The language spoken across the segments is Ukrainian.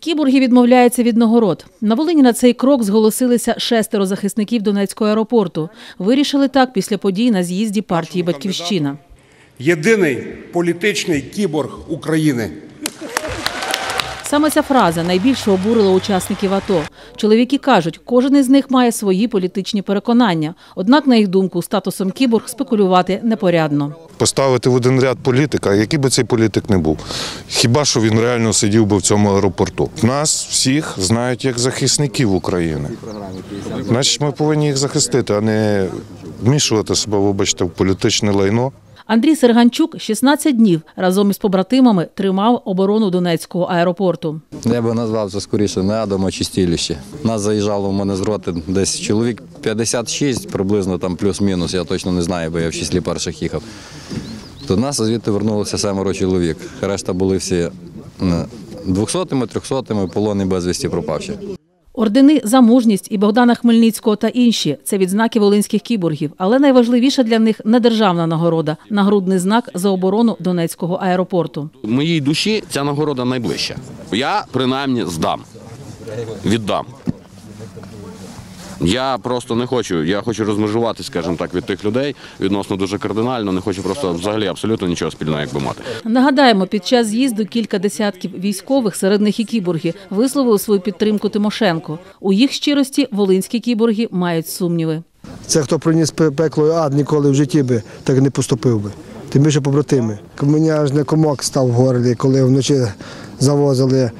Кіборги відмовляються від нагород. На Волині на цей крок зголосилися шестеро захисників Донецького аеропорту. Вирішили так після подій на з'їзді партії Батьківщина. Єдиний політичний кіборг України. Саме ця фраза найбільше обурила учасників АТО. Чоловіки кажуть, кожен із них має свої політичні переконання. Однак, на їх думку, статусом кіборг спекулювати непорядно. Поставити в один ряд політика, який би цей політик не був. Хіба що він реально сидів би в цьому аеропорту? Нас всіх знають як захисників України. Значить, ми повинні їх захистити, а не вмішувати себе, вибачте, в політичне лайно. Андрій Серганчук 16 днів разом із побратимами тримав оборону Донецького аеропорту. Я би назвав це скоріше не адом. Нас заїжджало в мене з роти десь чоловік 56, приблизно там плюс-мінус, я точно не знаю, бо я в числі перших їхав. До нас звідти вернулося семеро чоловік. Решта були всі 200-ми, 300-ми, полони безвісті пропавші. Ордени за мужність і Богдана Хмельницького та інші це відзнаки волинських кіборгів. Але найважливіша для них не державна нагорода, нагрудний знак за оборону Донецького аеропорту. моїй душі ця нагорода найближча. Я принаймні здам. Віддам. Я просто не хочу. Я хочу розмежувати, скажімо так, від тих людей відносно дуже кардинально. Не хочу просто взагалі абсолютно нічого спільного, якби мати. Нагадаємо, під час з'їзду кілька десятків військових, серед них і кіборги, висловили свою підтримку Тимошенко. У їх щирості волинські кіборги мають сумніви. Це хто приніс пекло і ад, ніколи в житті би так не поступив би. Тим більше побратими. Мені аж не комок став в горлі, коли вночі завозили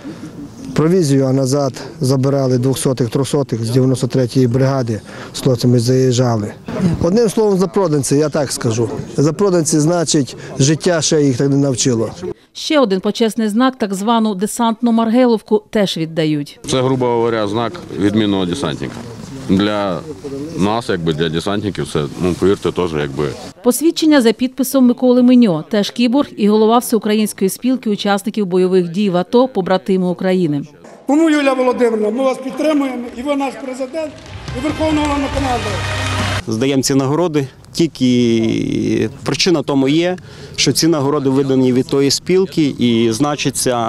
провізію, а назад забирали 200-х, 300-х з 93-ї бригади з хлопцями заїжджали. Одним словом, запроданці, я так скажу. Запроданці, значить, життя ще їх так не навчило. Ще один почесний знак, так звану десантну Маргеловку, теж віддають. Це, грубо говоря, знак відмінного десантника. Для нас, якби для десантників, це ну повірте, теж якби Посвідчення за підписом Миколи Меньо, теж кіборг і голова всеукраїнської спілки учасників бойових дій в АТО побратими України. Тому, Юлія Володимирівна, ми вас підтримуємо, і ви наш президент, і Верховного Головнокомандуючий. здаємо ці нагороди. Тільки причина тому є, що ці нагороди видані від тої спілки і значиться.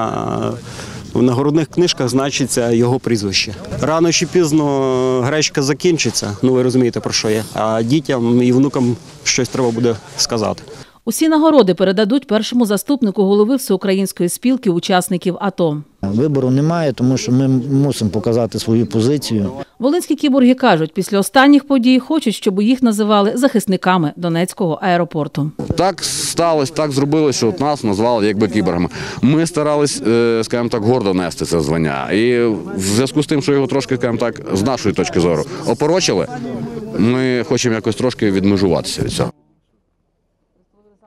В нагородних книжках значиться його прізвище. Рано чи пізно гречка закінчиться. Ну ви розумієте про що я. А дітям і внукам щось треба буде сказати. Усі нагороди передадуть першому заступнику голови всеукраїнської спілки учасників АТО. Вибору немає, тому що ми мусимо показати свою позицію. Волинські кіборги кажуть, після останніх подій хочуть, щоб їх називали захисниками Донецького аеропорту. так сталося, так зробилося, що от нас назвали якби кіборгами. Ми старались, е, скажімо так, гордо нести це звання. І в зв'язку з тим, що його трошки, скажімо так, з нашої точки зору опорочили, ми хочемо якось трошки відмежуватися від цього.